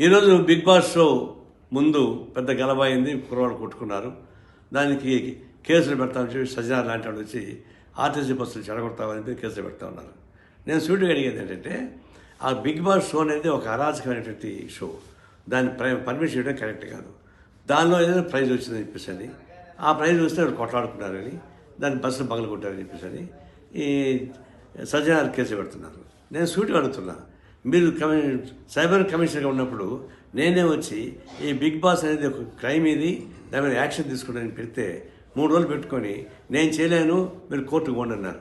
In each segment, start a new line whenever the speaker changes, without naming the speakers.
ఈరోజు big boss show ముందు పెద్ద గలబాయింది కుర్రవాడు కొట్టుకున్నారు. దానికి కేసులు పెడతామని చెప్పి సజ్జనార్ లాంటి వాళ్ళు వచ్చి ఆర్టీసీ బస్సులు చెడగొడతామని చెప్పి కేసులు పెడతా ఉన్నారు. నేను సూటిగా అడిగేది ఏంటంటే ఆ బిగ్ బాస్ షో అనేది ఒక అరాచకమైనటువంటి షో. దాన్ని పర్మిషన్ ఇవ్వడం కరెక్ట్ కాదు. దానిలో ఏదైనా ప్రైజ్ వచ్చిందని చెప్పేసి అని ఆ ప్రైజ్ వస్తే వాళ్ళు కొట్లాడుకున్నారని దాన్ని బస్సులు పగలు చెప్పేసి అని ఈ సజ్జనార్ కేసు పెడుతున్నారు. నేను సూటిగా అడుగుతున్నాను మీరు కమి సైబర్ కమిషనర్గా ఉన్నప్పుడు నేనే వచ్చి ఈ బిగ్ బాస్ అనేది ఒక క్రైమ్ ఇది దాని మీద యాక్షన్ తీసుకోవడానికి పెడితే మూడు రోజులు పెట్టుకొని నేను చేయలేను మీరు కోర్టుకు పోండి అన్నారు.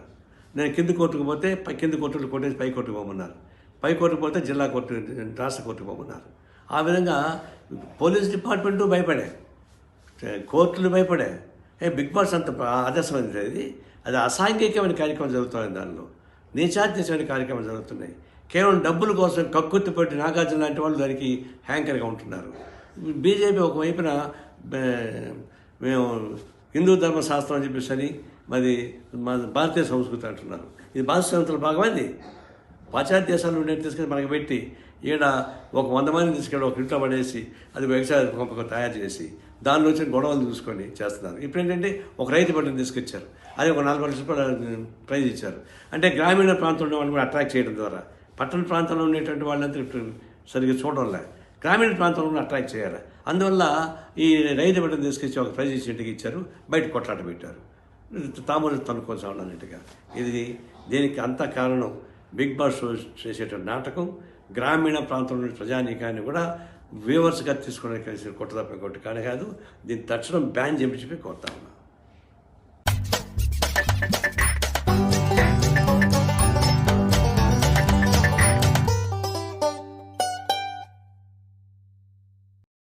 నేను కింది కోర్టుకు పోతే పై కింది కోర్టులు కొట్టేసి పై కోర్టుకు పోమన్నారు. పై కోర్టుకు పోతే జిల్లా కోర్టు రాష్ట్ర కోర్టుకు పోమన్నారు. ఆ విధంగా పోలీస్ డిపార్ట్మెంటు భయపడే కోర్టులు భయపడే. ఏ బిగ్ బాస్ అంత ఆదర్శమైనది అది. అది అసాంఘికమైన కార్యక్రమం జరుగుతుంది దానిలో. నీచాత్యమైన కార్యక్రమాలు జరుగుతున్నాయి. కేవలం డబ్బుల కోసం కక్కుత్తిపట్టి నాగార్జున లాంటి వాళ్ళు దానికి హ్యాంకర్గా ఉంటున్నారు. బీజేపీ ఒకవైపున మేము హిందూ ధర్మశాస్త్రం అని చెప్పేసి అని మరి మా భారతీయ సంస్కృతి అంటున్నారు. ఇది భారత సంస్కృతిలో భాగమైంది పాశ్చాత్య దేశాల నుండి తీసుకెళ్ళి మనకి పెట్టి ఈడ ఒక వంద మంది తీసుకెళ్ళి ఒక ఇంట్లో పడేసి అది వ్యవసాయ పంపకం తయారు చేసి దానిలో వచ్చిన గొడవలు చూసుకొని చేస్తున్నారు. ఇప్పుడు ఏంటంటే ఒక రైతు పంటను తీసుకొచ్చారు. అది ఒక నలభై లక్షల ప్రైజ్ ఇచ్చారు. అంటే గ్రామీణ ప్రాంతంలో వాళ్ళని కూడా అట్రాక్ట్ చేయడం ద్వారా పట్టణ ప్రాంతంలో ఉండేటువంటి వాళ్ళంతా సరిగ్గా చూడడంలే గ్రామీణ ప్రాంతంలో అట్రాక్ట్ చేయాలి. అందువల్ల ఈ రైతు బిడ్డను తీసుకొచ్చి ఒక ప్రైజ్ ఇంటికి ఇచ్చారు. బయట కొట్లాట పెట్టారు. తామూరు తనుకోసం అన్నట్టుగా ఇది దీనికి అంత కారణం బిగ్ బాస్ చేసేటువంటి నాటకం. గ్రామీణ ప్రాంతంలోని ప్రజానీకాన్ని కూడా వ్యూవర్స్గా తీసుకోవడానికి కలిసి కొట్టదప్ప కొట్టు కానీ కాదు. దీన్ని తక్షణం బ్యాన్ చేయించి కోరుతా